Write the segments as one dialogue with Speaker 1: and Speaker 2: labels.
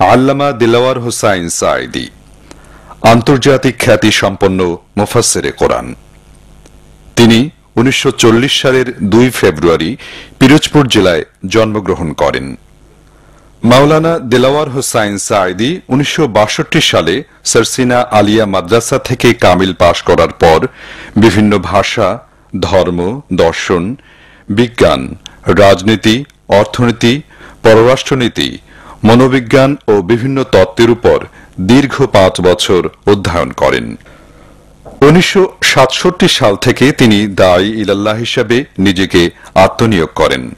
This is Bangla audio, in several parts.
Speaker 1: আল্লামা দিলাওয়ার হোসাইন সাইদি আন্তর্জাতিক খ্যাতি সম্পন্ন মুফাসসিরে কোরআন। তিনি উনিশশো চল্লিশ সালের দুই ফেব্রুয়ারি পিরোজপুর জেলায় জন্মগ্রহণ করেন। মাওলানা দিলাওয়ার হোসাইন সাইদি উনিশশো বাষট্টি সালে সারসিনা আলিয়া মাদ্রাসা থেকে কামিল পাশ করার পর বিভিন্ন ভাষা, ধর্ম, দর্শন, বিজ্ঞান, রাজনীতি, অর্থনীতি, পররাষ্ট্রনীতি মনোবিজ্ঞান ও বিভিন্ন তত্ত্বের উপর দীর্ঘ পাঁচ বছর অধ্যয়ন করেন। উনিশশো সাতষট্টি সাল থেকে তিনি দায়ী ইলাল্লাহ হিসাবে নিজেকে আত্মনিয়োগ করেন।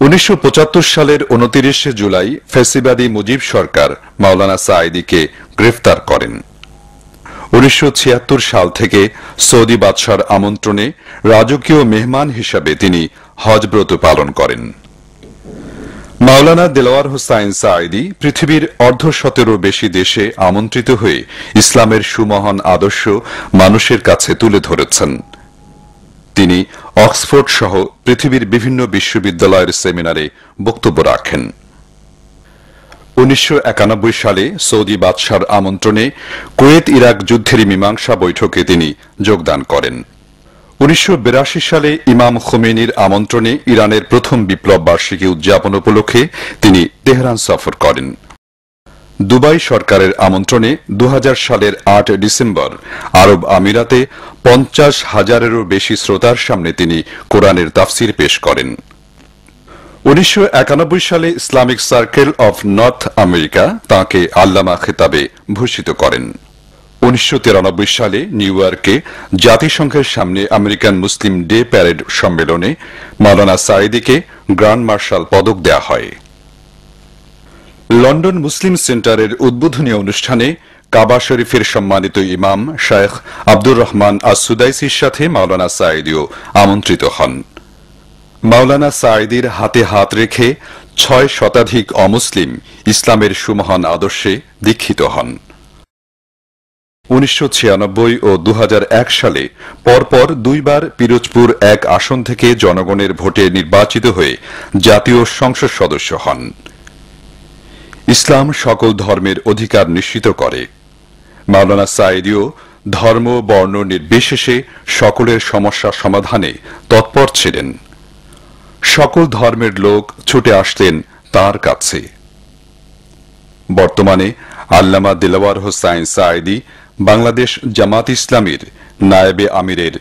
Speaker 1: উনিশশো পঁচাত্তর সালের উনতিরিশে জুলাই ফেসিবাদী মুজিব সরকার মাওলানা সাইদিকে গ্রেফতার করেন। উনিশশো ছিয়াত্তর সাল থেকে সৌদি বাদশার আমন্ত্রণে রাজকীয় মেহমান হিসাবে তিনি হজব্রত পালন করেন। মাওলানা দেলোয়ার হোসাইন সাইদি পৃথিবীর অর্ধশতেরও বেশি দেশে আমন্ত্রিত হয়ে ইসলামের সুমহান আদর্শ মানুষের কাছে তুলে ধরেছেন। তিনি অক্সফোর্ড সহ পৃথিবীর বিভিন্ন বিশ্ববিদ্যালয়ের সেমিনারে বক্তব্য রাখেন। উনিশশো একানব্বই সালে সৌদি বাদশার আমন্ত্রণে কুয়েত ইরাক যুদ্ধের মীমাংসা বৈঠকে তিনি যোগদান করেন। উনিশশো বিরাশি সালে ইমাম খোমেনির আমন্ত্রণে ইরানের প্রথম বিপ্লব বার্ষিকী উদযাপন উপলক্ষে তিনি তেহরান সফর করেন। দুবাই সরকারের আমন্ত্রণে দু হাজার সালের আট ডিসেম্বর আরব আমিরাতে পঞ্চাশ হাজারেরও বেশি শ্রোতার সামনে তিনি কোরআনের তাফসির পেশ করেন। উনিশশো একানব্বই সালে Islamic circle of North America তাকে আল্লামা খেতাবে ভূষিত করেন। উনিশশো তিরানব্বই সালে নিউ ইয়র্কে জাতিসংঘের সামনে আমেরিকান মুসলিম ডে প্যারেড সম্মেলনে মাওলানা সাইদিকে গ্র্যান্ড মার্শাল পদক দেয়া হয়। লন্ডন মুসলিম সেন্টারের উদ্বোধনী অনুষ্ঠানে কাবা শরীফের সম্মানিত ইমাম শায়েখ আব্দুর রহমান আসুদাইসির সাথে মাওলানা সাইদিও আমন্ত্রিত হন। মাওলানা সাইদির হাতে হাত রেখে ছয় শতাধিক অমুসলিম ইসলামের সুমহান আদর্শে দীক্ষিত হন। উনিশশো ছিয়ানব্বই ও দু হাজার এক সালে পরপর দুইবার পিরোজপুর এক আসন থেকে জনগণের ভোটে নির্বাচিত হয়ে জাতীয় সংসদ সদস্য হন। ইসলাম সকল ধর্মের অধিকার নিশ্চিত করে। মাওলানা সাইদিও ধর্ম, বর্ণ নির্বিশেষে সকলের সমস্যা সমাধানে তৎপর ছিলেন। সকল ধর্মের লোক ছুটে আসতেন তার কাছে। বর্তমানে আল্লামা দিলওয়ার হোসাইন সাইদি বাংলাদেশ জামাত ইসলামীর নায়েবে আমিরের